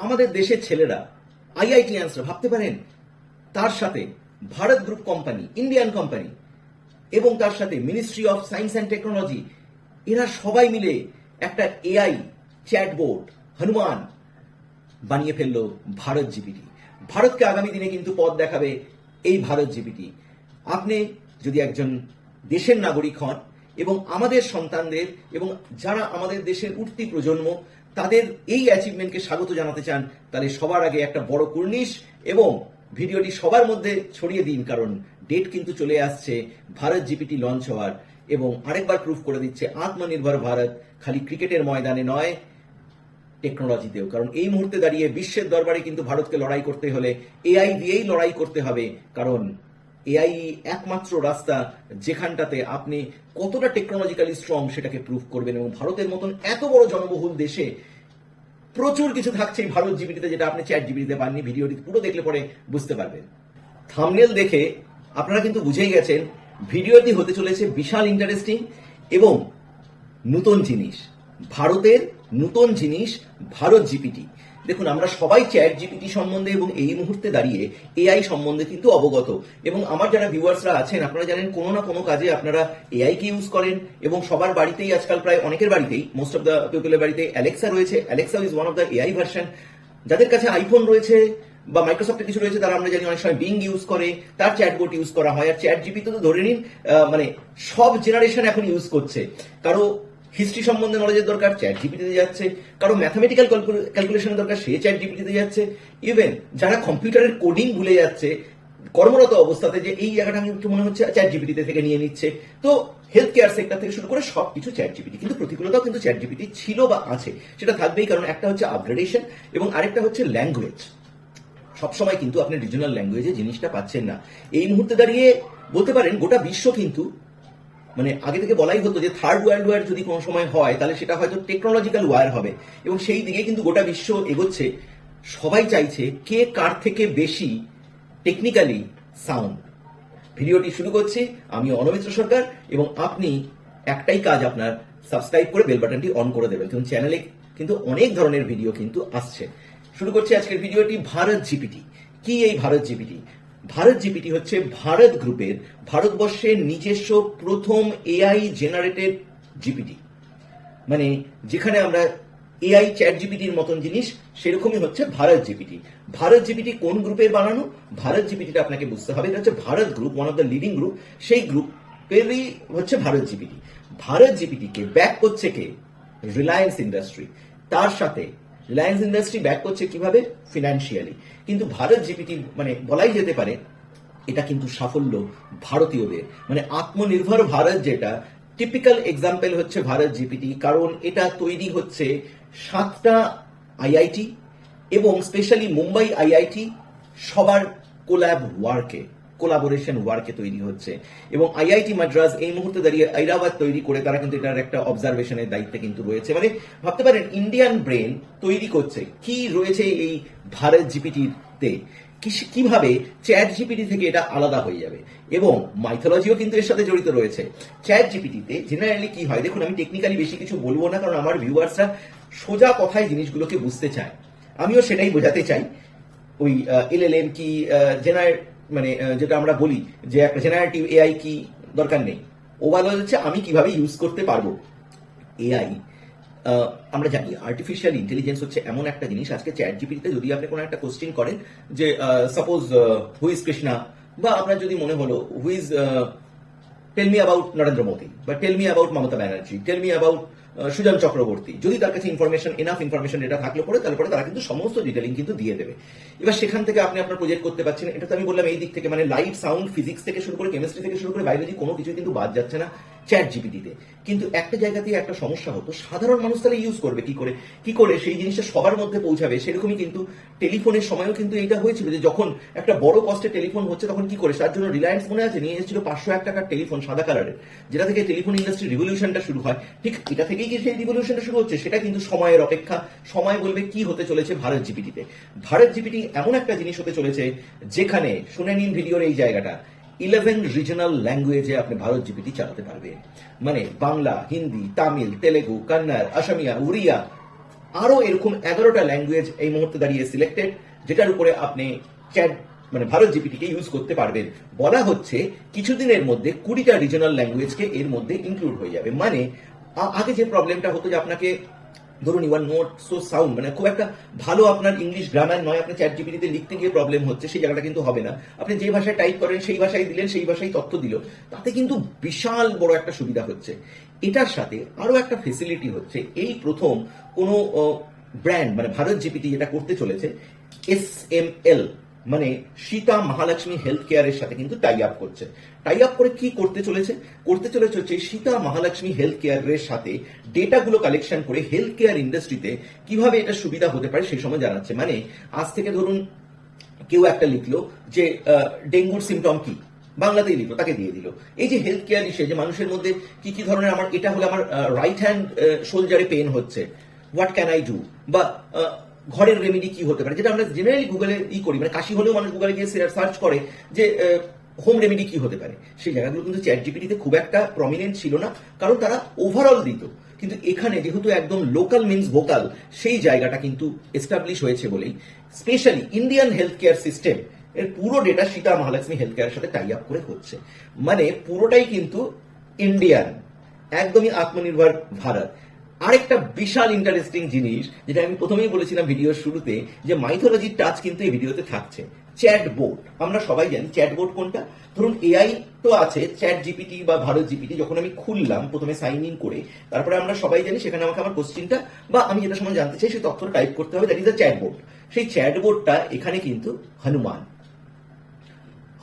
আমাদের দেশের ছেলেরা আইআইটিয়ানসরা ভাবতে পারেন? তার সাথে Bharat group company Indian company এবং তার সাথে ministry of science and technology এরা সবাই মিলে একটা এআই চ্যাটবোর্ড হনুমান বানিয়ে ফেলল ভারত জিপিটি ভারতকে আগামী দিনে কিন্তু পথ দেখাবে এই ভারত জিপিটি আপনি যদি একজন দেশের নাগরিক হন এবং আমাদের সন্তানদের এবং যারা আমাদের দেশের উঠতি প্রজন্ম তাদের এই অ্যাচিভমেন্টকে স্বাগত জানাতে চান, তাহলে সবার আগে একটা বড় কুর্নিশ এবং ভিডিওটি সবার মধ্যে ছড়িয়ে দিন, কারণ ডেট কিন্তু চলে আসছে, ভারত জিপিটি লঞ্চ হওয়ার, এবং আরেকবার প্রুফ করে দিচ্ছে আত্মনির্ভর ভারত, খালি ক্রিকেটের ময়দানে নয় টেকনোলজিতেও কারণ এই মুহূর্তে দাঁড়িয়ে বিশ্বের দরবারে কিন্তু ভারতকে লড়াই করতে হলে এআই দিয়েই লড়াই করতে হবে, কারণ এআই একমাত্র রাস্তা যেখানটাতে আপনি কতটা টেকনোলজিক্যালি স্ট্রং সেটাকে প্রুভ করবেন, এবং ভারতের মতন এত বড় জনবহুল দেশে প্রচুর কিছু থাকছে এই ভারত জিবিটিতে যেটা আপনি চ্যাট জিবিটিতে পাননি ভিডিওটি পুরো দেখলে পরে বুঝতে পারবেন। থামনেল দেখে আপনারা কিন্তু বুঝেই গেছেন ভিডিওটি হতে চলেছে বিশাল ইন্টারেস্টিং এবং নতুন জিনিস। ভারতের নতুন জিনিস, ভারত জিপিটি দেখুন, আমরা সবাই চ্যাট জিপিটি সম্বন্ধে এবং এই মুহূর্তে দাঁড়িয়ে এআই সম্বন্ধে কিন্তু অবগত। এবং আমার যারা ভিউয়ার্সরা আছেন, আপনারা জানেন কোনো না কোনো কাজে আপনারা এআই কে ইউজ করেন এবং সবার বাড়িতেই আজকাল প্রায় অনেকের বাড়িতেই মোস্ট অফ দ্য পিপলের বাড়িতে অ্যালেক্সা রয়েছে। Alexa is one of the AI version যাদের কাছে আইফোন রয়েছে বা মাইক্রোসফটের কিছু রয়েছে, তারা আমরা জানি অনেক সময় বিং ইউজ করে, তার চ্যাটবোর্ড ইউজ করা হয়। আর চ্যাট জিপি তো ধরে নিন মানে সব জেনারেশন এখন ইউজ করছে। কারও হিস্ট্রি সম্বন্ধে নলেজের দরকার চ্যাট জিপিটিতে যাচ্ছে, কারও ম্যাথামেটিক্যাল ক্যালকুলেশনের দরকার, সে চ্যাট জিপিটিতে যাচ্ছে। ইভেন যারা কম্পিউটারের কোডিং ভুলে যাচ্ছে, কর্মরত অবস্থাতে যে এই জায়গাটা আমি মনে হচ্ছে চ্যাট জিপিটি থেকে নিয়ে নিচ্ছে। তো হেলথ কেয়ার সেক্টর থেকে শুরু করে সব কিছু চ্যাট জিপিটি কিন্তু প্রতিকূলতাও কিন্তু চ্যাট জিপিটি ছিল বা আছে, সেটা থাকবেই, কারণ একটা হচ্ছে আপগ্রেডেশন এবং আরেকটা হচ্ছে ল্যাঙ্গুয়েজ সবসময় কিন্তু আপনি রিজনাল ল্যাঙ্গুয়েজে জিনিসটা পাচ্ছেন না। এই মুহূর্তে দাঁড়িয়ে বলতে পারেন, গোটা বিশ্ব কিন্তু মানে আগে থেকে বলাই হতো যে থার্ড ওয়ার্ল্ড ওয়ার যদি কোনো সময় হয়, তাহলে সেটা হয়তো টেকনোলজিক্যাল ওয়ার হবে। এবং সেই দিকে কিন্তু গোটা বিশ্ব এগোচ্ছে। সবাই চাইছে কে কার থেকে বেশি টেকনিক্যালি সাউন্ড ভিডিওটি শুরু করছি আমি অনমিত্র সরকার এবং আপনি একটাই কাজ আপনার সাবস্ক্রাইব করে বেল বাটনটি অন করে দেবেন। কারণ চ্যানেলে কিন্তু অনেক ধরনের ভিডিও কিন্তু আসছে। শুরু করছি আজকের ভিডিওটি ভারত জিপিটি কি এই ভারত জিপিটি ভারত জিপিটি হচ্ছে ভারত গ্রুপের ভারতবর্ষের নিজস্ব প্রথম এআই জেনারেটেড জিপিটি। মানে যেখানে আমরা এআই চ্যাট জিপিটির মতন জিনিস, সেরকমই হচ্ছে ভারত জিপিটি। ভারত জিপিটি কোন গ্রুপের বানানো? ভারত জিপিটিটা আপনাকে বুঝতে হবে। এটা হচ্ছে Bharat group one of the leading group সেই গ্রুপেরই হচ্ছে ভারত জিপিটি। ভারত জিপিটিকে ব্যাক করছে কে? রিলায়েন্স ইন্ডাস্ট্রি তার সাথে রিলায়েন্স ইন্ডাস্ট্রি ব্যাক করছে কীভাবে? ফিনান্সিয়ালি কিন্তু ভারত জিপিটি মানে বলাই যেতে পারে, এটা কিন্তু সাফল্য ভারতীয়দের। মানে আত্মনির্ভর ভারত যেটা টিপিক্যাল এক্সাম্পল হচ্ছে ভারত জিপিটি কারণ এটা তৈরি হচ্ছে সাতটা আইআইটি এবং স্পেশালি মুম্বাই আইআইটি সবার কোল্যাব ওয়ার্কে কোলাবোরেশন ওয়ার্কে তৈরি হচ্ছে। এবং আইআইটি মাদ্রাজ এই মুহূর্তে দাঁড়িয়ে আইরাবাদ তৈরি করে তারা কিন্তু এটার একটা অবজারভেশনের দায়িত্বে কিন্তু রয়েছে। মানে ভাবতে পারেন ইন্ডিয়ান ব্রেন তৈরি করছে। কি রয়েছে এই ভারত জিপিটিতে? কীভাবে চ্যাট জিপিটি থেকে এটা আলাদা হয়ে যাবে? এবং মাইথোলজিও কিন্তু এর সাথে জড়িত রয়েছে। চ্যাট জিপিটিতে জেনারেলি কি হয়? দেখুন, আমি টেকনিক্যালি বেশি কিছু বলব না, কারণ আমার ভিউয়ার্সরা সোজা কথায় জিনিসগুলোকে বুঝতে চায়। আমিও সেটাই বোঝাতে চাই। ওই এলএলএম কি জেনারেট মানে যেটা আমরা বলি যে একটা জেনারেটিভ এআই কি দরকার নেই। ও বলা হচ্ছে আমি কীভাবে ইউজ করতে পারব? এআই আমরা জানি আর্টিফিশিয়াল ইন্টেলিজেন্স হচ্ছে এমন একটা জিনিস। আজকে চ্যাট জিপিটিতে যদি আপনি কোনো একটা কোশ্চেন করেন যে সাপোজ হুইজ কৃষ্ণা বা আমরা যদি মনে হলো who's tell me about Narendra Modi বা tell me about Mamata Banerjee tell me about Sujan Chakraborty. যদি তার কাছে ইনফরমেশন এনাফ ইনফরমেশন এটা থাকলে পরে, তারপরে তারা কিন্তু সমস্ত ডিটেলিং কিন্তু দিয়ে দেবে। এবার সেখান থেকে আপনি আপনার প্রজেক্ট করতে পারছেন এটা তো আমি বললাম এই দিক থেকে মানে লাইট সাউন্ড ফিজিক্স থেকে শুরু করে কেমিস্ট্রি থেকে শুরু করে বায়োলজি কোনো কিছু কিন্তু বাদ যাচ্ছে না চ্যাট জিপিটিতে কিন্তু একটা জায়গা জায়গাতেই একটা সমস্যা হতো, সাধারণ মানুষ তাহলে ইউজ করবে কি করে? কি করে? সেই জিনিসটা সবার মধ্যে পৌঁছাবে। সেরকমই কিন্তু টেলিফোনের সময়ও কিন্তু এটা হয়েছিল যে যখন একটা বড় কস্টে টেলিফোন হচ্ছে তখন কি করে? তার জন্য রিলায়েন্স মনে আছে? নিয়ে এসেছিল পাঁচশো এক টাকার টেলিফোন সাদা কালারের যেটা থেকে টেলিফোন ইন্ডাস্ট্রি রিভলিউশনটা শুরু হয়। ঠিক এটা থেকেই কি সেই রিভলিউশনটা শুরু হচ্ছে, সেটা কিন্তু সময়ের অপেক্ষা। সময় বলবে কি হতে চলেছে ভারত জিপিটিতে। ভারত জিপিটি এমন একটা জিনিস হতে চলেছে, যেখানে, শুনে নিন ভিডিওর এই জায়গাটা ইলেভেন রিজনাল ল্যাঙ্গুয়েজে আপনি ভারত জিপিটি চালাতে পারবেন। মানে বাংলা, হিন্দি, তামিল, তেলেগু, কন্নড়, আসামিয়া, উড়িয়া আরও এরকম এগারোটা ল্যাঙ্গুয়েজ এই মুহূর্তে দাঁড়িয়ে সিলেক্টেড যেটার উপরে আপনি চ্যাট মানে ভারত জিপিটিকে ইউজ করতে পারবেন। বলা হচ্ছে, কিছুদিনের মধ্যে কুড়িটা রিজনাল ল্যাঙ্গুয়েজকে এর মধ্যে ইনক্লুড হয়ে যাবে। মানে আগে যে প্রবলেমটা হতো যে আপনাকে, ধরুন ইউর নোট সো সাউন্ড মানে খুব একটা ভালো আপনার ইংলিশ গ্রামার নয়, আপনি চ্যাট জিপিটিতে লিখতে গিয়ে প্রবলেম হচ্ছে, সেই জায়গাটা কিন্তু হবে না। আপনি যে ভাষায় টাইপ করেন, সেই ভাষায় দিলেন, সেই ভাষায় তথ্য দিল। তাতে কিন্তু বিশাল বড় একটা সুবিধা হচ্ছে। এটার সাথে আরও একটা ফেসিলিটি হচ্ছে। এই প্রথম কোনো ব্র্যান্ড মানে ভারত জিপিটি যেটা করতে চলেছে এস এম এল মানে সীতা মহালক্ষ্মী হেলথ কেয়ারের সাথে কিন্তু টাই আপ করছে। টাই আপ করে কি করতে চলেছে? করতে চলেছে সীতা মহালক্ষ্মী হেলথ কেয়ারের সাথে ডেটাগুলো কালেকশন করে হেলথ কেয়ার ইন্ডাস্ট্রিতে কীভাবে এটা সুবিধা হতে পারে সেই সময় জানাচ্ছে। মানে আজ থেকে ধরুন কেউ একটা লিখলো যে ডেঙ্গুর সিমটম কি? বাংলাতেই লিখলো, তাকে দিয়ে দিল। এই যে হেলথ কেয়ার ইসে যে মানুষের মধ্যে কি কি ধরনের আমার, এটা হলে আমার রাইট হ্যান্ড শোলজারে পেন হচ্ছে। হোয়াট ক্যান আই ডু বা ঘরের রেমেডি কি হতে পারে? যেটা আমরা জেনারেলি গুগলে ই করি মানে কাশি হলেও মানুষ গুগলে গিয়ে সার্চ করে যে হোম রেমেডি কি হতে পারে? সেই জায়গাগুলো কিন্তু চ্যাট জিপিটিতে খুব একটা প্রমিনেন্ট ছিল না, কারণ তারা ওভারঅল দিত। কিন্তু এখানে যেহেতু একদম লোকাল মিনস ভোকাল সেই জায়গাটা কিন্তু এস্টাবলিশ হয়েছে বলেই। Specially Indian health care system এর পুরো ডেটা সীতা মহালক্ষ্মী হেলথ কেয়ারের সাথে টাই আপ করে হচ্ছে। মানে পুরোটাই কিন্তু ইন্ডিয়ান একদমই আত্মনির্ভর ভারত। আরেকটা বিশাল ইন্টারেস্টিং জিনিস, যেটা আমি প্রথমেই বলেছিলাম ভিডিওর শুরুতে, যে মাইথোলজির টাচ কিন্তু এই ভিডিওতে থাকছে। চ্যাট বোর্ড আমরা সবাই জানি চ্যাট বোর্ড কোনটা? ধরুন এআই তো আছে চ্যাট জিপিটি বা ভারত জিপিটি যখন আমি খুললাম, প্রথমে সাইন ইন করে, তারপরে আমরা সবাই জানি সেখানে আমাকে আমার কোশ্চিনটা বা আমি যেটা সময় জানতে চাই, সেই তথ্যটা টাইপ করতে হবে that is the chat board সেই চ্যাট বোর্ডটা এখানে কিন্তু হনুমান।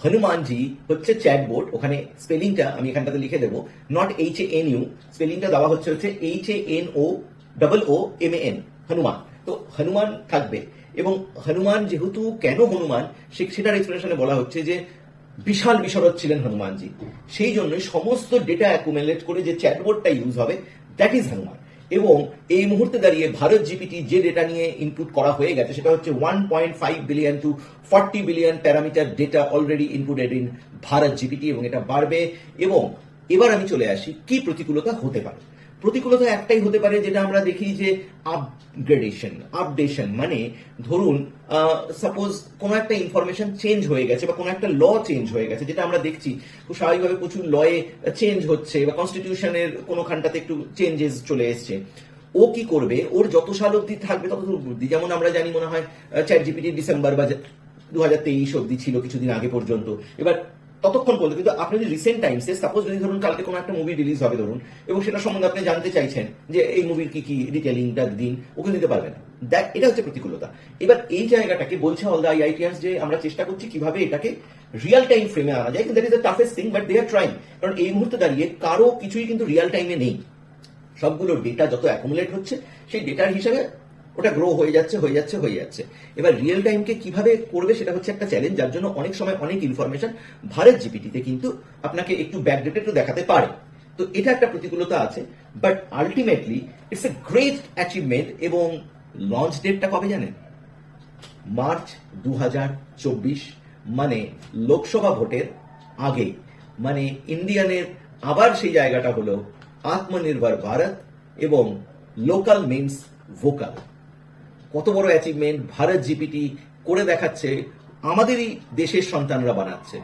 হনুমানজি হচ্ছে চ্যাটবোর্ড ওখানে স্পেলিংটা আমি এখানটাতে লিখে দেবো নট এইচ এন ইউ স্পেলিংটা দেওয়া হচ্ছে হচ্ছে H A N O double O M A N Hanuman. তো হনুমান থাকবে, এবং হনুমান যেহেতু কেন হনুমান সেটার এক্সপ্লেনেশনে বলা হচ্ছে যে বিশাল বিশরদ ছিলেন হনুমানজি। সেই জন্যই সমস্ত ডেটা অ্যাকুমুলেট করে যে চ্যাটবোর্ডটা ইউজ হবে দ্যাট ইজ হনুমান। এবং এই মুহূর্তে দাঁড়িয়ে ভারত জিপিটি যে ডেটা নিয়ে ইনপুট করা হয়ে গেছে, সেটা হচ্ছে one point five billion to forty billion parameter data already inputted in Bharat GPT এবং এটা বাড়বে। এবং এবার আমি চলে আসি, কি প্রতিকূলতা হতে পারে? প্রতিকূলতা একটাই হতে পারে, যেটা আমরা দেখি যে আপগ্রেডেশন আপডেশন মানে ধরুন সাপোজ কোনো একটা ইনফরমেশন চেঞ্জ হয়ে গেছে বা কোনো একটা ল চেঞ্জ হয়ে গেছে, যেটা আমরা দেখছি, খুব স্বাভাবিকভাবে প্রচুর লয়ে চেঞ্জ হচ্ছে বা কনস্টিটিউশনের কোনোখানটাতে একটু চেঞ্জেস চলে এসছে। ও কি করবে? ওর যত সাল অব্দি থাকবে তত অব্দি যেমন আমরা জানি মনে হয় চ্যাট জিপিটি ডিসেম্বর বা দু হাজার তেইশ অব্দি ছিল কিছুদিন আগে পর্যন্ত। এবার ততক্ষণ পর্যন্ত, কিন্তু আপনি যদি রিসেন্ট টাইমসে সাপোজ যদি ধরুন কালকে কোনো একটা মুভি রিলিজ হবে ধরুন, এবং সেটা সম্বন্ধে আপনি জানতে চাইছেন যে এই মুভির কি কি ডিটেলিংটা দিন, ওকে দিতে পারবে না। দেখ এটা হচ্ছে প্রতিকূলতা। এবার এই জায়গাটাকে বলছে অল দ্য আইআইটিয়ান্স যে আমরা চেষ্টা করছি কীভাবে এটাকে রিয়েল টাইম ফ্রেমে আনা যায়, কিন্তু that is the toughest thing but they are trying কারণ এই মুহূর্তে দাঁড়িয়ে কারও কিছুই কিন্তু রিয়েল টাইমে নেই। সবগুলো ডেটা যত অ্যাকুমুলেট হচ্ছে, সেই ডেটার হিসাবে ওটা গ্রো হয়ে যাচ্ছে হয়ে যাচ্ছে হয়ে যাচ্ছে। এবার রিয়েল টাইমকে কীভাবে করবে সেটা হচ্ছে একটা চ্যালেঞ্জ যার জন্য অনেক সময় অনেক ইনফরমেশন ভারত জিপিটিতে কিন্তু আপনাকে একটু ব্যাকডেটেড দেখাতে পারে। তো এটা একটা প্রতিকূলতা আছে but ultimately it's a great achievement এবং লঞ্চ ডেটটা কবে জানেন? মার্চ দু হাজার চব্বিশ মানে লোকসভা ভোটের আগে। মানে ইন্ডিয়ানের আবার সেই জায়গাটা হলো আত্মনির্ভর ভারত এবং লোকাল মিনস ভোকাল কত বড় অ্যাচিভমেন্ট ভারত জিপিটি করে দেখাচ্ছে, আমাদেরই দেশের সন্তানরা বানাচ্ছে।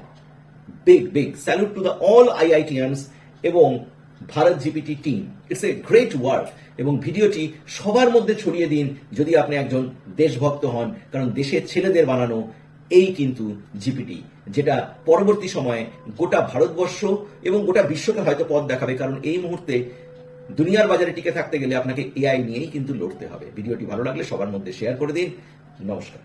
Big big salute to the all IITians এবং Bharat GPT team it's a great work এবং ভিডিওটি সবার মধ্যে ছড়িয়ে দিন যদি আপনি একজন দেশভক্ত হন, কারণ দেশের ছেলেদের বানানো এই কিন্তু জিপিটি যেটা পরবর্তী সময়ে গোটা ভারতবর্ষ এবং গোটা বিশ্বকে হয়তো পথ দেখাবে, কারণ এই মুহূর্তে দুনিয়ার বাজারে টিকে থাকতে গেলে আপনাকে এআই নিয়েই কিন্তু লড়তে হবে। ভিডিওটি ভালো লাগলে সবার মধ্যে শেয়ার করে দিন। নমস্কার।